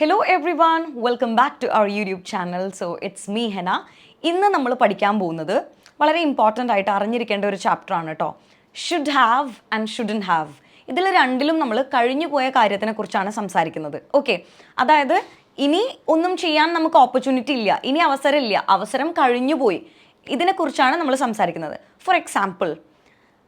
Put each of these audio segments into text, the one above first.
Hello every welcome back to our YouTube channel so it's me Hena ഇന്ന് നമ്മൾ പഠിക്കാൻ പോകുന്നത് വളരെ ഇമ്പോർട്ടന്റ് ആയിട്ട് അറിഞ്ഞിരിക്കേണ്ട ഒരു ചാപ്റ്ററാണ് കേട്ടോ should have and shouldn't have ഇതിൽ രണ്ടിലും നമ്മൾ കഴിഞ്ഞു പോയ കാര്യത്തിനെ കുറിച്ചാണ് സംസാരിക്കുന്നത്. ഓക്കെ അതായത് ഇനി ഒന്നും ചെയ്യാൻ നമുക്ക് ഓപ്പർച്യൂണിറ്റി ഇല്ല. ഇനി അവസരമില്ല അവസരം കഴിഞ്ഞു പോയി. ഇതിനെക്കുറിച്ചാണ് നമ്മൾ സംസാരിക്കുന്നത്. ഫോർ എക്സാമ്പിൾ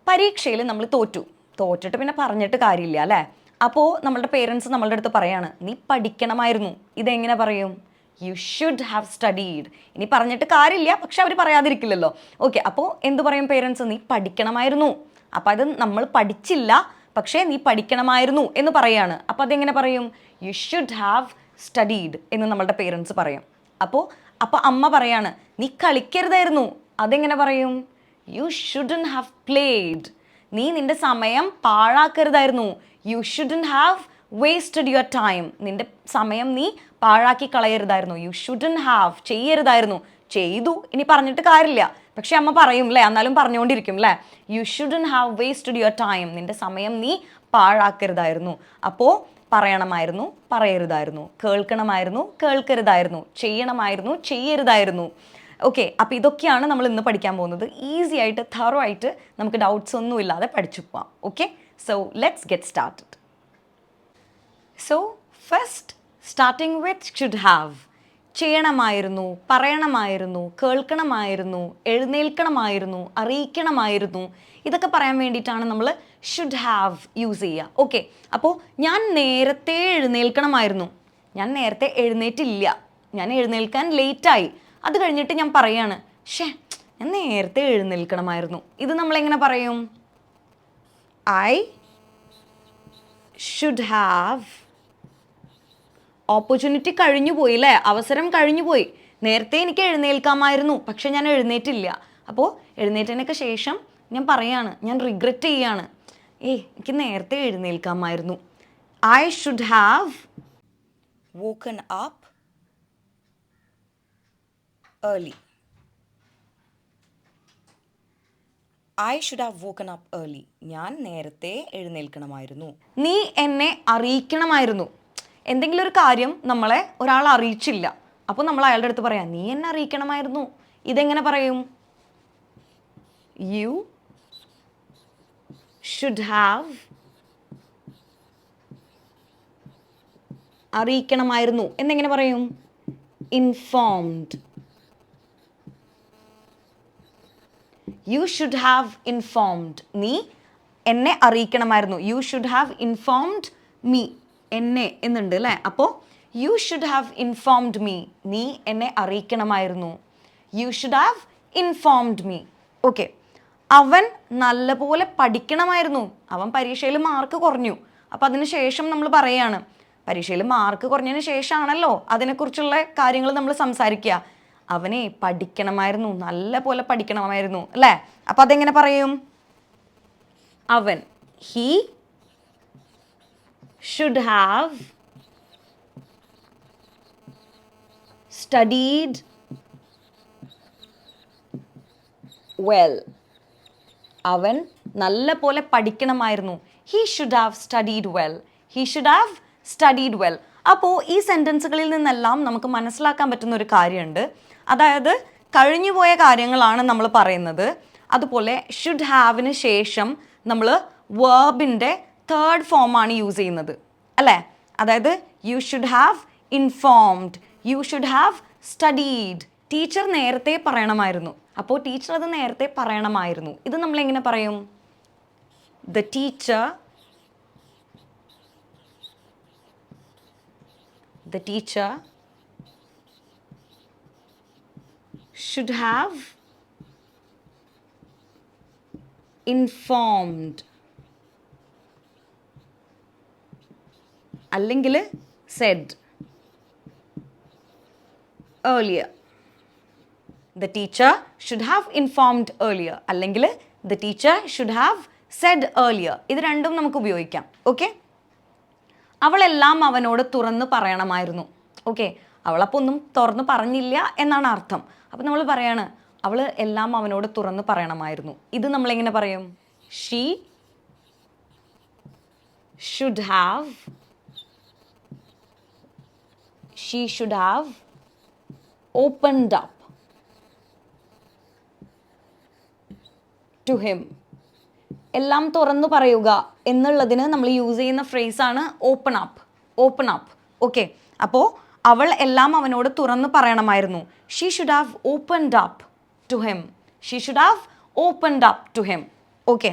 പരീക്ഷയിൽ നമ്മൾ തോറ്റു. തോറ്റിട്ട് പിന്നെ പറഞ്ഞിട്ട് കാര്യമില്ല അല്ലേ? അപ്പോൾ നമ്മളുടെ പേരൻസ് നമ്മളുടെ അടുത്ത് പറയാണ് നീ പഠിക്കണമായിരുന്നു ഇതെങ്ങനെ പറയും? യു ഷുഡ് ഹാവ് സ്റ്റഡീഡ് ഇനി പറഞ്ഞിട്ട് കാര്യമില്ല പക്ഷെ അവർ പറയാതിരിക്കില്ലല്ലോ. ഓക്കെ അപ്പോൾ എന്ത് പറയും പേരൻസ് നീ പഠിക്കണമായിരുന്നു. അപ്പോൾ അത് നമ്മൾ പഠിച്ചില്ല പക്ഷേ നീ പഠിക്കണമായിരുന്നു എന്ന് പറയാണ്. അപ്പോൾ അതെങ്ങനെ പറയും? യു ഷുഡ് ഹാവ് സ്റ്റഡീഡ് എന്ന് നമ്മളുടെ പേരൻസ് പറയും. അപ്പോൾ അപ്പോൾ അമ്മ പറയാണ് നീ കളിക്കരുതായിരുന്നു. അതെങ്ങനെ പറയും? യു ഷുഡൻ ഹാവ് പ്ലേഡ് നീ നിന്റെ സമയം പാഴാക്കരുതായിരുന്നു. You shouldn't have wasted your time നിന്റെ സമയം നീ പാഴാക്കി കളയരുതായിരുന്നു. യു ഷുഡൻ ഹാവ് ചെയ്യരുതായിരുന്നു. ചെയ്തു. ഇനി പറഞ്ഞിട്ട് കാര്യമില്ല. പക്ഷെ അമ്മ പറയും അല്ലേ എന്നാലും പറഞ്ഞുകൊണ്ടിരിക്കും അല്ലേ you shouldn't have wasted your time നിന്റെ സമയം നീ പാഴാക്കരുതായിരുന്നു. അപ്പോൾ പറയണമായിരുന്നു പറയരുതായിരുന്നു. കേൾക്കണമായിരുന്നു കേൾക്കരുതായിരുന്നു. ചെയ്യണമായിരുന്നു ചെയ്യരുതായിരുന്നു. ഓക്കെ അപ്പോൾ ഇതൊക്കെയാണ് നമ്മൾ ഇന്ന് പഠിക്കാൻ പോകുന്നത്. ഈസി ആയിട്ട് തറോ ആയിട്ട് നമുക്ക് ഡൗട്ട്സ് ഒന്നും ഇല്ലാതെ പഠിച്ചു പോവാം. Okay so let's get started. So first, starting with should have. ചെയ്യണമായിരുന്നു പറയണമായിരുന്നു കേൾക്കണമായിരുന്നു എഴുന്നേൽക്കണമായിരുന്നു അറിയിക്കണമായിരുന്നു. ഇതൊക്കെ പറയാൻ വേണ്ടിയിട്ടാണ് നമ്മൾ ഷുഡ് ഹാവ് യൂസ് ചെയ്യുക. ഓക്കെ അപ്പോൾ ഞാൻ നേരത്തെ എഴുന്നേൽക്കണമായിരുന്നു. ഞാൻ നേരത്തെ എഴുന്നേറ്റില്ല. ഞാൻ എഴുന്നേൽക്കാൻ ലേറ്റായി അത് കഴിഞ്ഞിട്ട് ഞാൻ പറയാണ് ഷേ ഞാൻ നേരത്തെ എഴുന്നേൽക്കണമായിരുന്നു. ഇത് നമ്മളെങ്ങനെ പറയും? ഐ ഷുഡ് ഹാവ് ഓപ്പർച്യൂണിറ്റി കഴിഞ്ഞു പോയി അല്ലേ അവസരം കഴിഞ്ഞു പോയി. നേരത്തെ എനിക്ക് എഴുന്നേൽക്കാമായിരുന്നു പക്ഷെ ഞാൻ എഴുന്നേറ്റില്ല. അപ്പോൾ എഴുന്നേറ്റതിനൊക്കെ ശേഷം ഞാൻ പറയാണ് ഞാൻ റിഗ്രറ്റ് ചെയ്യാണ്. ഏയ് എനിക്ക് നേരത്തെ എഴുന്നേൽക്കാമായിരുന്നു. I should have woken up early I should have woken up early ഞാൻ നേരത്തെ എഴുന്നേൽക്കണമായിരുന്നു. നീ എന്നെ അറിയിക്കണമായിരുന്നു. എന്തെങ്കിലും ഒരു കാര്യം നമ്മളെ ഒരാൾ അറിയിച്ചില്ല. അപ്പോൾ നമ്മൾ അയാളുടെ അടുത്ത് പറയാം നീ എന്നെ അറിയിക്കണമായിരുന്നു. ഇതെങ്ങനെ പറയും? യു ഷുഡ് ഹാവ് അറിയിക്കണമായിരുന്നു. എന്നെങ്ങനെ പറയും? Informed you should have informed നീ എന്നെ അറിയിക്കണമായിരുന്നു. You should have informed me എന്നെ എന്നുണ്ട് അല്ലേ? അപ്പോൾ you should have informed me നീ എന്നെ അറിയിക്കണമായിരുന്നു. You should have informed me okay അവൻ നല്ലപോലെ പഠിക്കണമായിരുന്നു. അവൻ പരീക്ഷയിൽ മാർക്ക് കുറഞ്ഞു. അപ്പം അതിന് ശേഷം നമ്മൾ പറയാണ്. പരീക്ഷയിൽ മാർക്ക് കുറഞ്ഞതിന് ശേഷമാണല്ലോ അതിനെക്കുറിച്ചുള്ള കാര്യങ്ങൾ നമ്മൾ സംസാരിക്കുക. അവനെ പഠിക്കണമായിരുന്നു നല്ല പോലെ പഠിക്കണമായിരുന്നു അല്ലേ? അപ്പം അതെങ്ങനെ പറയും? അവൻ he should have studied well അവൻ നല്ല പോലെ പഠിക്കണമായിരുന്നു. He should have studied well he should have studied well അപ്പോൾ ഈ സെന്റൻസുകളിൽ നിന്നെല്ലാം നമുക്ക് മനസ്സിലാക്കാൻ പറ്റുന്ന ഒരു കാര്യമുണ്ട്. അതായത് കഴിഞ്ഞുപോയ കാര്യങ്ങളാണ് നമ്മൾ പറയുന്നത്. അതുപോലെ ഷുഡ് ഹാവിന് ശേഷം നമ്മൾ വേർബിന്റെ തേർഡ് ഫോമാണ് യൂസ് ചെയ്യുന്നത്. അല്ലേ? അതായത് you should have informed you should have studied teacher നേരത്തെ പറയണമായിരുന്നു. അപ്പോൾ ടീച്ചർ അത് നേരത്തെ പറയണമായിരുന്നു. ഇത് നമ്മൾ എങ്ങനെ പറയും? The teacher the teacher should have informed. അല്ലെങ്കിൽ said earlier the teacher should have informed earlier അല്ലെങ്കിൽ the teacher should have said earlier ഇത് രണ്ടും നമുക്ക് ഉപയോഗിക്കാം. ഓക്കെ അവളെല്ലാം അവനോട് തുറന്ന് പറയണമായിരുന്നു. ഓക്കെ അവളപ്പോൾ ഒന്നും തുറന്ന് പറഞ്ഞില്ല എന്നാണ് അർത്ഥം. അപ്പം നമ്മൾ പറയാണ് അവൾ എല്ലാം അവനോട് തുറന്ന് പറയണമായിരുന്നു. ഇത് നമ്മളെങ്ങനെ പറയും? She should have she should have opened up to him എല്ലാം തുറന്നു പറയുക എന്നുള്ളതിന് നമ്മൾ യൂസ് ചെയ്യുന്ന ഫ്രേസാണ് open up open up okay അപ്പോൾ അവൾ എല്ലാം അവനോട് തുറന്നു പറയണമായിരുന്നു. She should have opened up to him she should have opened up to him okay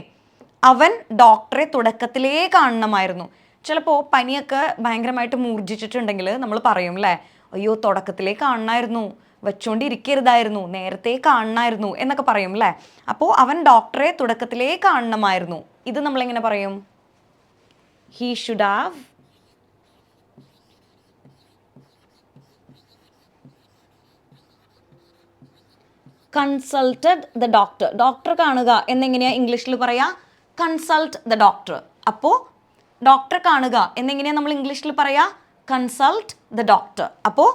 അവൻ ഡോക്ടറെ തുടക്കത്തിലേ കാണണമായിരുന്നു. ചിലപ്പോൾ പനിയൊക്കെ ഭയങ്കരമായിട്ട് മൂർജിച്ചിട്ടുണ്ടെങ്കിൽ നമ്മൾ പറയും അല്ലേ അയ്യോ തുടക്കത്തിലേ കാണണമായിരുന്നു. വെച്ചുകൊണ്ടിരിക്കരുതായിരുന്നു നേരത്തെ കാണണമായിരുന്നു എന്നൊക്കെ പറയും അല്ലേ അപ്പോൾ അവൻ ഡോക്ടറെ തുടക്കത്തിലേ കാണണമായിരുന്നു. ഇത് നമ്മളെങ്ങനെ പറയും? He should have consulted the doctor doctor കാണുക എന്നെങ്ങനെയാണ് ഇംഗ്ലീഷിൽ പറയാ? കൺസൾട്ട് ദ ഡോക്ടർ അപ്പോൾ ഡോക്ടർ കാണുക എന്നെങ്ങനെയാണ് നമ്മൾ ഇംഗ്ലീഷിൽ പറയാ? കൺസൾട്ട് ദ ഡോക്ടർ അപ്പോൾ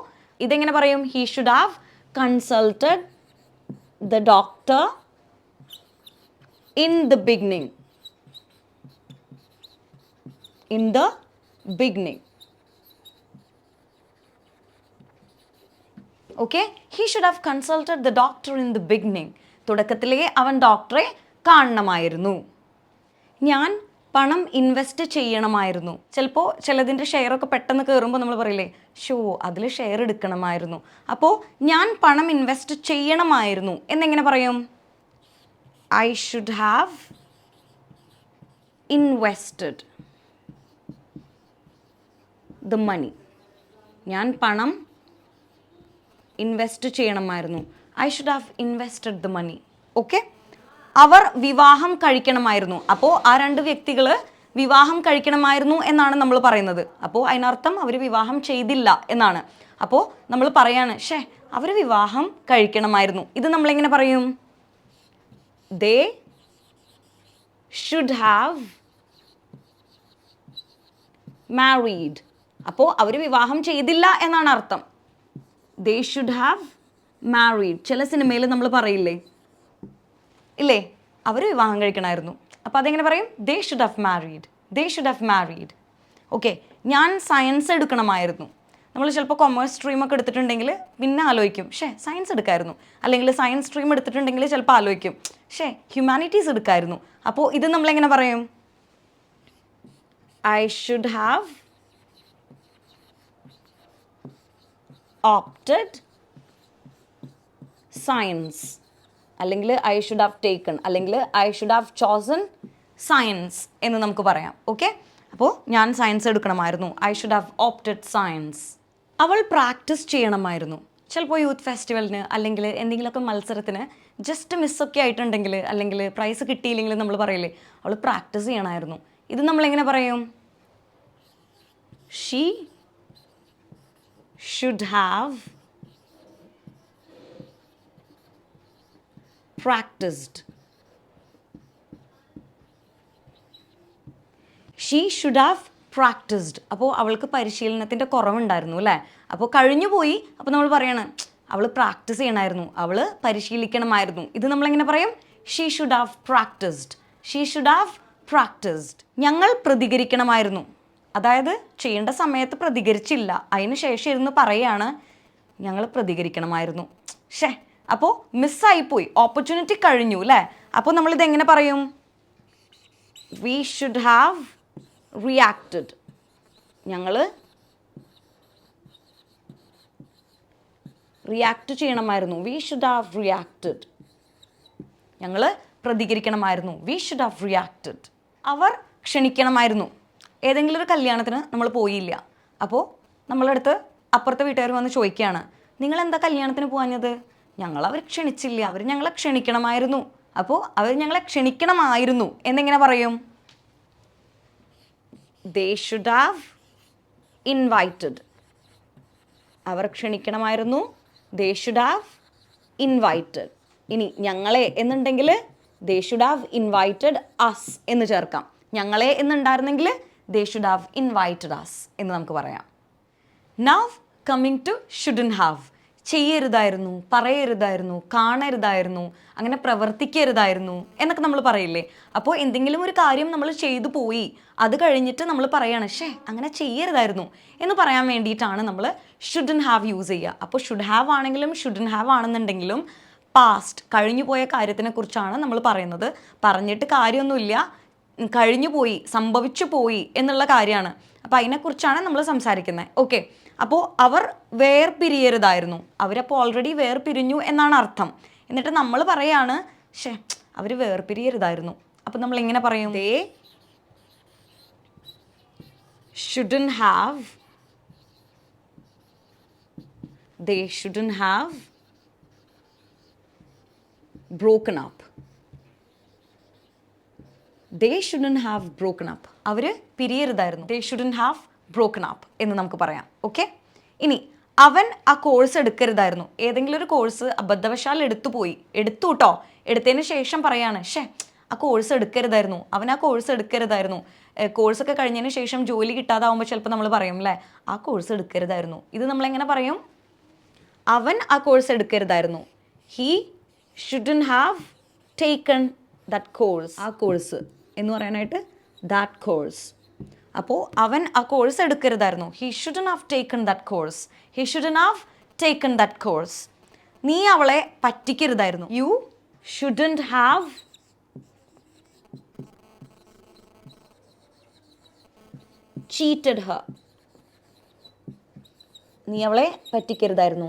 ഇതെങ്ങനെ പറയും? He should have consulted the doctor in the beginning in the beginning okay he should have consulted the doctor in the beginning തുടക്കത്തിലേ അവൻ ഡോക്ടറെ കാണണമായിരുന്നു. ഞാൻ പണം ഇൻവെസ്റ്റ് ചെയ്യണമായിരുന്നു. ചിലപ്പോൾ ചിലതിന്റെ ഷെയറൊക്കെ പെട്ടെന്ന് കയറുമ്പോൾ നമ്മൾ പറയില്ലേ ഷോ അതിൽ ഷെയർ എടുക്കണമായിരുന്നു. അപ്പോൾ ഞാൻ പണം ഇൻവെസ്റ്റ് ചെയ്യണമായിരുന്നു. എന്നെങ്ങനെ പറയും? I should have invested the money ഞാൻ പണം ഇൻവെസ്റ്റ് ചെയ്യണമായിരുന്നു. I should have invested the money okay അവർ വിവാഹം കഴിക്കണമായിരുന്നു. അപ്പോൾ ആ രണ്ട് വ്യക്തികൾ വിവാഹം കഴിക്കണമായിരുന്നു എന്നാണ് നമ്മൾ പറയുന്നത്. അപ്പോൾ അതിനർത്ഥം അവർ വിവാഹം ചെയ്തില്ല എന്നാണ്. അപ്പോൾ നമ്മൾ പറയാണ് ഷേ അവർ വിവാഹം കഴിക്കണമായിരുന്നു. ഇത് നമ്മളെങ്ങനെ പറയും? ദേ ഷുഡ് ഹാവ് മാരീഡ് അപ്പോൾ അവർ വിവാഹം ചെയ്തില്ല എന്നാണ് അർത്ഥം. ദേ ഷുഡ് ഹാവ് മാരീഡ് ചില സിനിമയിൽ നമ്മൾ പറയില്ലേ ഇല്ലേ? അവർ വിവാഹം കഴിക്കണമായിരുന്നു അപ്പോൾ അതെങ്ങനെ പറയും? They should have married they should have married okay ഞാൻ സയൻസ് എടുക്കണമായിരുന്നു. നമ്മൾ ചിലപ്പോൾ കൊമേഴ്സ് സ്ട്രീമൊക്കെ എടുത്തിട്ടുണ്ടെങ്കിൽ പിന്നെ ആലോചിക്കും. ഷേ സയൻസ് എടുക്കായിരുന്നു. അല്ലെങ്കിൽ സയൻസ് സ്ട്രീം എടുത്തിട്ടുണ്ടെങ്കിൽ ചിലപ്പോൾ ആലോചിക്കും. ഷേ ഹ്യൂമാനിറ്റീസ് എടുക്കായിരുന്നു. അപ്പോൾ ഇത് നമ്മളെങ്ങനെ പറയും? I should have opted science അല്ലെങ്കിൽ ഐ ഷുഡ് ഹാവ് ടേക്കൺ അല്ലെങ്കിൽ I should have chosen science എന്ന് നമുക്ക് പറയാം. ഓക്കെ അപ്പോൾ ഞാൻ science എടുക്കണമായിരുന്നു. I should have opted science അവൾ പ്രാക്ടീസ് ചെയ്യണമായിരുന്നു. ചിലപ്പോൾ യൂത്ത് ഫെസ്റ്റിവലിന് അല്ലെങ്കിൽ എന്തെങ്കിലുമൊക്കെ മത്സരത്തിന് ജസ്റ്റ് മിസ്സൊക്കെ ആയിട്ടുണ്ടെങ്കിൽ അല്ലെങ്കിൽ പ്രൈസ് കിട്ടിയില്ലെങ്കിൽ നമ്മൾ പറയില്ലേ അവൾ പ്രാക്ടീസ് ചെയ്യണമായിരുന്നു. ഇത് നമ്മളെങ്ങനെ പറയും? She should have practised she should have practised അപ്പോൾ അവൾക്ക് പരിശീലനത്തിന്റെ കുറവുണ്ടായിരുന്നു അല്ലേ? അപ്പോൾ കഴിഞ്ഞു പോയി. അപ്പോൾ നമ്മൾ പറയണം അവൾ പ്രാക്ടീസ് ചെയ്യണമായിരുന്നു. അവൾ പരിശീലിക്കണമായിരുന്നു. ഇത് നമ്മളെങ്ങനെ പറയും? She should have practised she should have practised ഞങ്ങൾ പ്രതികരിക്കണമായിരുന്നു. അതായത് ചെയ്യേണ്ട സമയത്ത് പ്രതികരിച്ചില്ല. അതിന് ശേഷം ഇരുന്ന് പറയാണ് ഞങ്ങൾ പ്രതികരിക്കണമായിരുന്നു. ഷേ അപ്പോൾ മിസ്സായിപ്പോയി ഓപ്പർച്യൂണിറ്റി കഴിഞ്ഞു അല്ലേ അപ്പോൾ നമ്മളിത് എങ്ങനെ പറയും? വി ഷുഡ് ഹാവ് റിയാക്റ്റഡ് ഞങ്ങൾ റിയാക്ട് ചെയ്യണമായിരുന്നു. വി ഷുഡ് ഹാവ് റിയാക്റ്റഡ് ഞങ്ങൾ പ്രതികരിക്കണമായിരുന്നു. വി ഷുഡ് ഹാവ് റിയാക്റ്റഡ് അവർ ക്ഷണിക്കണമായിരുന്നു. ഏതെങ്കിലും ഒരു കല്യാണത്തിന് നമ്മൾ പോയില്ല. അപ്പോൾ നമ്മളടുത്ത് അപ്പുറത്തെ വീട്ടുകാർ വന്ന് ചോദിക്കുകയാണ്. നിങ്ങൾ എന്താ കല്യാണത്തിന് പോകാഞ്ഞത്? ഞങ്ങൾ അവർ ക്ഷണിച്ചില്ല അവർ ഞങ്ങളെ ക്ഷണിക്കണമായിരുന്നു. അപ്പോൾ അവർ ഞങ്ങളെ ക്ഷണിക്കണമായിരുന്നു. എന്നെങ്ങനെ പറയും? ദേ ഷുഡ് ഹാവ് ഇൻവൈറ്റഡ് അവർ ക്ഷണിക്കണമായിരുന്നു. ദേ ഷുഡ് ഹാവ് ഇൻവൈറ്റഡ് ഇനി ഞങ്ങളെ എന്നുണ്ടെങ്കിൽ they should have invited us എന്ന് ചേർക്കാം. ഞങ്ങളെ എന്നുണ്ടായിരുന്നെങ്കിൽ they should have invited us എന്ന് നമുക്ക് പറയാം. Now coming to shouldn't have ചെയ്യരുതായിരുന്നു പറയരുതായിരുന്നു കാണരുതായിരുന്നു അങ്ങനെ പ്രവർത്തിക്കരുതായിരുന്നു എന്നൊക്കെ നമ്മൾ പറയില്ലേ? അപ്പോൾ എന്തെങ്കിലും ഒരു കാര്യം നമ്മൾ ചെയ്തു പോയി അത് കഴിഞ്ഞിട്ട് നമ്മൾ പറയാണ് ഷേ അങ്ങനെ ചെയ്യരുതായിരുന്നു എന്ന് പറയാൻ വേണ്ടിയിട്ടാണ് നമ്മൾ ഷുഡൻ ഹാവ് യൂസ് ചെയ്യുക. അപ്പോൾ ഷുഡ് ഹാവ് ആണെങ്കിലും ഷുഡൻ ഹാവ് ആണെന്നുണ്ടെങ്കിലും പാസ്റ്റ് കഴിഞ്ഞു പോയ കാര്യത്തിനെ കുറിച്ചാണ് നമ്മൾ പറയുന്നത്. പറഞ്ഞിട്ട് കാര്യമൊന്നുമില്ല. കഴിഞ്ഞു പോയി സംഭവിച്ചു പോയി എന്നുള്ള കാര്യമാണ്. അപ്പോൾ അതിനെക്കുറിച്ചാണ് നമ്മൾ സംസാരിക്കുന്നത്. ഓക്കെ അപ്പോൾ അവർ വേർ വേർപിരിയരുതായിരുന്നു. അവരപ്പോൾ ഓൾറെഡി വേർ പിരിഞ്ഞു എന്നാണ് അർത്ഥം. എന്നിട്ട് നമ്മൾ പറയാണ് ഷേ അവർ വേർ വേർപിരിയരുതായിരുന്നു. അപ്പം നമ്മൾ എങ്ങനെ പറയും? They shouldn't have they shouldn't have broken up they shouldn't have broken up our പിരിയരുതായിരുന്നു. They shouldn't have broken up എന്ന് നമുക്ക് പറയാം. ഓക്കെ ഇനി അവൻ ആ കോഴ്സ് എടുക്കരുതായിരുന്നു. ഏതെങ്കിലും ഒരു കോഴ്സ് അബദ്ധവശാൽ എടുത്തു പോയി എടുത്തു കേട്ടോ എടുത്തതിന് ശേഷം പറയാണ് ഷേ ആ കോഴ്സ് എടുക്കരുതായിരുന്നു. അവൻ ആ കോഴ്സ് എടുക്കരുതായിരുന്നു. കോഴ്സൊക്കെ കഴിഞ്ഞതിന് ശേഷം ജോലി കിട്ടാതാവുമ്പോൾ ചിലപ്പോൾ നമ്മൾ പറയും അല്ലേ ആ കോഴ്സ് എടുക്കരുതായിരുന്നു. ഇത് നമ്മൾ എങ്ങനെ പറയും? അവൻ ആ course എടുക്കരുതായിരുന്നു. He shouldn't have taken that course ആ കോഴ്സ് എന്ന് പറയാനായിട്ട് ദാറ്റ് കോഴ്സ് അപ്പോൾ അവൻ ആ course എടുക്കരുതായിരുന്നു. He shouldn't have taken that course he shouldn't have taken that course നീ അവളെ പറ്റിക്കരുതായിരുന്നു. You shouldn't have cheated her നീ അവളെ പറ്റിക്കരുതായിരുന്നു.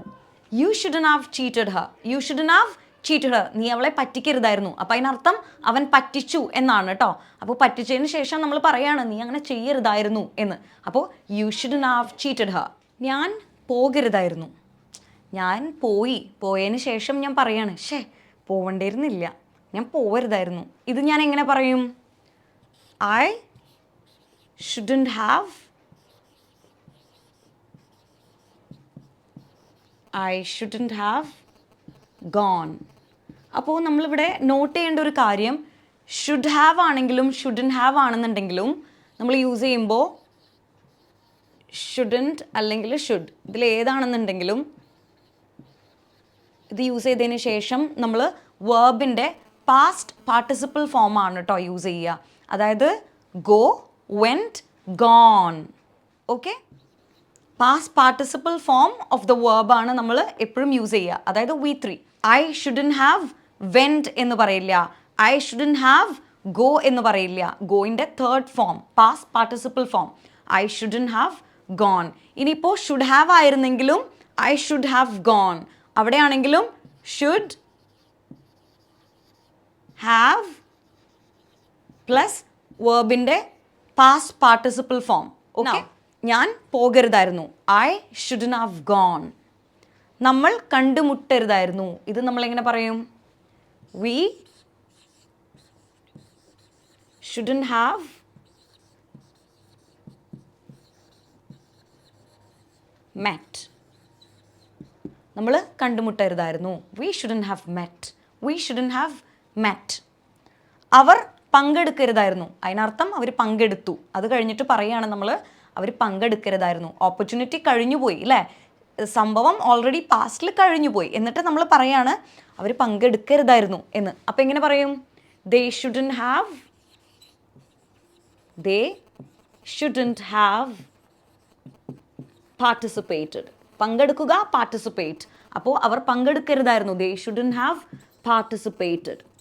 You shouldn't have cheated her you shouldn't have cheated her അവളെ പറ്റിക്കരുതായിരുന്നു. അപ്പം അതിനർത്ഥം അവൻ പറ്റിച്ചു എന്നാണ് കേട്ടോ അപ്പോൾ പറ്റിച്ചതിന് ശേഷം നമ്മൾ പറയാണ് നീ അങ്ങനെ ചെയ്യരുതായിരുന്നു എന്ന്. അപ്പോൾ you should not cheated her ഞാൻ പോകരുതായിരുന്നു. ഞാൻ പോയി. പോയതിന് ശേഷം ഞാൻ പറയാണ് ഷേ പോവണ്ടിരുന്നില്ല. ഞാൻ പോവരുതായിരുന്നു. ഇത് ഞാൻ എങ്ങനെ പറയും? I shouldn't have I shouldn't have gone അപ്പോൾ നമ്മളിവിടെ നോട്ട് ചെയ്യേണ്ട ഒരു കാര്യം ഷുഡ് ഹാവ് ആണെങ്കിലും ഷുഡൻ ഹാവ് ആണെന്നുണ്ടെങ്കിലും നമ്മൾ യൂസ് ചെയ്യുമ്പോൾ ഷുഡന്റ് അല്ലെങ്കിൽ ഷുഡ് ഇതിൽ ഏതാണെന്നുണ്ടെങ്കിലും ഇത് യൂസ് ചെയ്തതിന് ശേഷം നമ്മൾ വേർബിന്റെ പാസ്റ്റ് പാർട്ടിസിപ്പിൾ ഫോമാണ് കേട്ടോ യൂസ് ചെയ്യുക. അതായത് go went gone okay past participle form of the വേർബാണ് നമ്മൾ എപ്പോഴും യൂസ് ചെയ്യുക. അതായത് V three I shouldn't have went എന്ന് പറയില്ല. ഐ ഷുഡൻ ഹാവ് ഗോ എന്ന് പറയില്ല. ഗോയിന്റെ third form past participle form I shouldn't have gone ഇനിയിപ്പോൾ ഷുഡ് ഹാവ് ആയിരുന്നെങ്കിലും ഐ ഷുഡ് ഹാവ് ഗോൺ അവിടെയാണെങ്കിലും ഷുഡ് ഹാവ് പ്ലസ് വേർബിന്റെ പാസ് പാർട്ടിസിപ്പിൾ ഫോം ഓക്കെ ഞാൻ പോകരുതായിരുന്നു. ഐ ഷുഡൻ ഹാവ് ഗോൺ നമ്മൾ കണ്ടുമുട്ടരുതായിരുന്നു. ഇത് നമ്മൾ എങ്ങനെ പറയും? We shouldn't have met. നമ്മൾ കണ്ടുമുട്ടരുതായിരുന്നു. We shouldn't have met we shouldn't have met അവർ പങ്കെടുക്കരുതായിരുന്നു. അതിനർത്ഥം അവർ പങ്കെടുത്തു. അത് കഴിഞ്ഞിട്ട് പറയുകയാണ് നമ്മൾ അവർ പങ്കെടുക്കരുതായിരുന്നു. ഓപ്പർച്യൂണിറ്റി കഴിഞ്ഞുപോയി അല്ലേ? സംഭവം ഓൾറെഡി പാസ്റ്റിൽ കഴിഞ്ഞു പോയി. എന്നിട്ട് നമ്മൾ പറയാണ് അവർ പങ്കെടുക്കരുതായിരുന്നു എന്ന്. അപ്പം എങ്ങനെ പറയും? They shouldn't have they shouldn't have participated പങ്കെടുക്കുക പാർട്ടിസിപ്പേറ്റ് അപ്പോൾ അവർ പങ്കെടുക്കരുതായിരുന്നു. They shouldn't have participated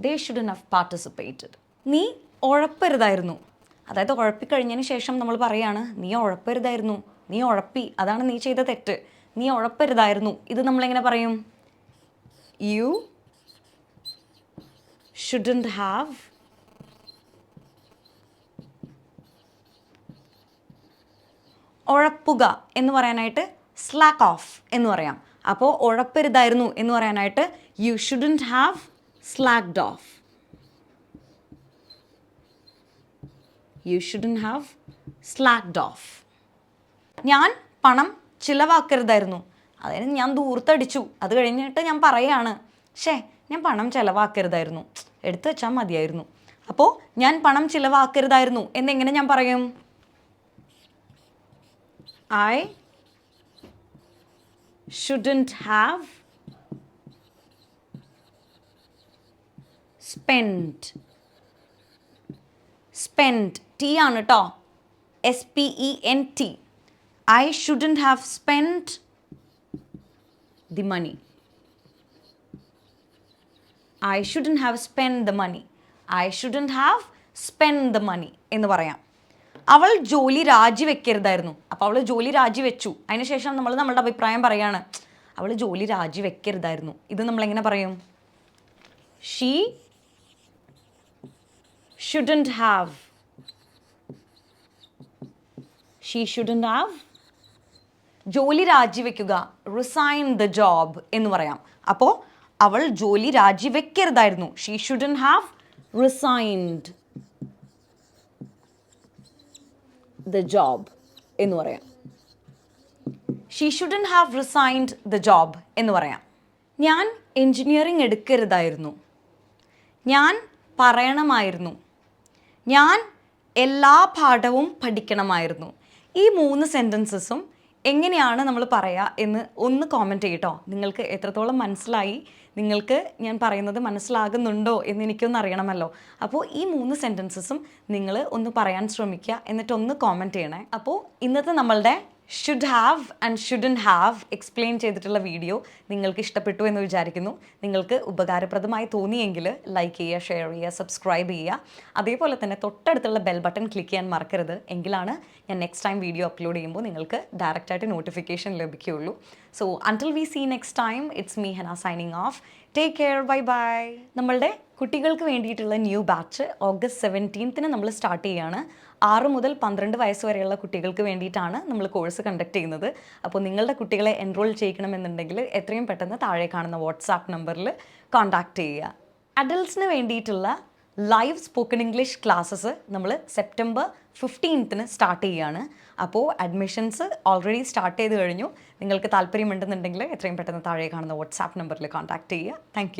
they shouldn't have participated നീ ഉഴപ്പരുതായിരുന്നു. അതായത് ഉഴപ്പിക്കഴിഞ്ഞതിന് ശേഷം നമ്മൾ പറയാണ് നീ ഉഴപ്പരുതായിരുന്നു. നീ ഉഴപ്പി. അതാണ് നീ ചെയ്ത തെറ്റ്. നീ ഉഴപ്പരുതായിരുന്നു. ഇത് നമ്മളെങ്ങനെ പറയും? യു ഷുഡന്റ് ഹാവ് ഉഴപ്പുക എന്ന് പറയാനായിട്ട് സ്ലാക്ക് ഓഫ് എന്ന് പറയാം. അപ്പോൾ ഉഴപ്പരുതായിരുന്നു എന്ന് പറയാനായിട്ട് you shouldn't have slacked off you shouldn't have slacked off ഞാൻ പണം ചിലവാക്കരുതായിരുന്നു. അതായത് ഞാൻ ദൂർത്തടിച്ചു അത് കഴിഞ്ഞിട്ട് ഞാൻ പറയാണ് ഷേ ഞാൻ പണം ചിലവാക്കരുതായിരുന്നു. എടുത്തു വെച്ചാൽ മതിയായിരുന്നു. അപ്പോൾ ഞാൻ പണം ചിലവാക്കരുതായിരുന്നു. എന്നെങ്ങനെ ഞാൻ പറയും? I shouldn't have spend spent. T ആണ് കേട്ടോ S P E N T I shouldn't have spend the money I shouldn't have spend the money I shouldn't have spend the money എന്ന് പറയാം. അവൾ ജോലി രാജിവെക്കരുതായിരുന്നു അപ്പോൾ അവൾ ജോലി രാജിവെച്ചു അതിനുശേഷം നമ്മൾ നമ്മളുടെ അഭിപ്രായം പറയാണ്. അവൾ ജോലി രാജിവെക്കരുതായിരുന്നു ഇത് നമ്മളെങ്ങനെ പറയും? She shouldn't have she shouldn't have ജോലി രാജിവെക്കുക റിസൈൻ ദ ജോബ് എന്ന് പറയാം. അപ്പോൾ അവൾ ജോലി രാജിവെക്കരുതായിരുന്നു. She shouldn't have resigned the job എന്ന് പറയാം. She shouldn't have resigned the job എന്ന് പറയാം. ഞാൻ എൻജിനീയറിംഗ് എടുക്കരുതായിരുന്നു. ഞാൻ പറയണമായിരുന്നു. ഞാൻ എല്ലാ പാഠവും പഠിക്കണമായിരുന്നു. ഈ മൂന്ന് സെന്റൻസസും എങ്ങനെയാണ് നമ്മൾ പറയുക എന്ന് ഒന്ന് കോമന്റ് ചെയ്യട്ടോ. നിങ്ങൾക്ക് എത്രത്തോളം മനസ്സിലായി? നിങ്ങൾക്ക് ഞാൻ പറയുന്നത് മനസ്സിലാകുന്നുണ്ടോ എന്ന് എനിക്കൊന്ന് അറിയണമല്ലോ. അപ്പോൾ ഈ മൂന്ന് സെന്റൻസസും നിങ്ങൾ ഒന്ന് പറയാൻ ശ്രമിക്കുക എന്നിട്ടൊന്ന് കോമന്റ് ചെയ്യണേ. അപ്പോൾ ഇന്നത്തെ നമ്മളുടെ should have and shouldn't have explain ചെയ്തിട്ടുള്ള വീഡിയോ നിങ്ങൾക്ക് ഇഷ്ടപ്പെട്ടു എന്ന് വിചാരിക്കുന്നു. നിങ്ങൾക്ക് ഉപകാരപ്രദമായി തോന്നിയെങ്കിൽ ലൈക്ക് ചെയ്യുക ഷെയർ ചെയ്യുക സബ്സ്ക്രൈബ് ചെയ്യുക. അതേപോലെ തന്നെ തൊട്ടടുത്തുള്ള ബെൽ ബട്ടൺ ക്ലിക്ക് ചെയ്യാൻ മറക്കരുത്. എങ്കിലാണ് ഞാൻ നെക്സ്റ്റ് ടൈം വീഡിയോ അപ്ലോഡ് ചെയ്യുമ്പോൾ നിങ്ങൾക്ക് ഡയറക്റ്റായിട്ട് നോട്ടിഫിക്കേഷൻ ലഭിക്കുകയുള്ളൂ. So until we see next time it's me Hena signing off take care bye bye നമ്മളുടെ കുട്ടികൾക്ക് വേണ്ടിയിട്ടുള്ള ന്യൂ ബാച്ച് ഓഗസ്റ്റ് സെവന്റീൻത്തിന് നമ്മൾ സ്റ്റാർട്ട് ചെയ്യുകയാണ് ആറ് മുതൽ പന്ത്രണ്ട് വയസ്സ് വരെയുള്ള കുട്ടികൾക്ക് വേണ്ടിയിട്ടാണ് നമ്മൾ കോഴ്സ് കണ്ടക്ട് ചെയ്യുന്നത്. അപ്പോൾ നിങ്ങളുടെ കുട്ടികളെ എൻറോൾ ചെയ്യിക്കണമെന്നുണ്ടെങ്കിൽ എത്രയും പെട്ടെന്ന് താഴെ കാണുന്ന വാട്സാപ്പ് നമ്പറിൽ കോൺടാക്റ്റ് ചെയ്യുക. അഡൽട്ട്സിന് വേണ്ടിയിട്ടുള്ള ലൈവ് സ്പോക്കൺ ഇംഗ്ലീഷ് ക്ലാസ്സസ് നമ്മൾ സെപ്റ്റംബർ ഫിഫ്റ്റീൻത്തിന് സ്റ്റാർട്ട് ചെയ്യുകയാണ് അപ്പോൾ അഡ്മിഷൻസ് ഓൾറെഡി സ്റ്റാർട്ട് ചെയ്ത് കഴിഞ്ഞു. നിങ്ങൾക്ക് താല്പര്യമുണ്ടെന്നുണ്ടെങ്കിൽ എത്രയും പെട്ടെന്ന് താഴെ കാണുന്ന വാട്സാപ്പ് നമ്പറിൽ കോൺടാക്റ്റ് ചെയ്യുക. താങ്ക്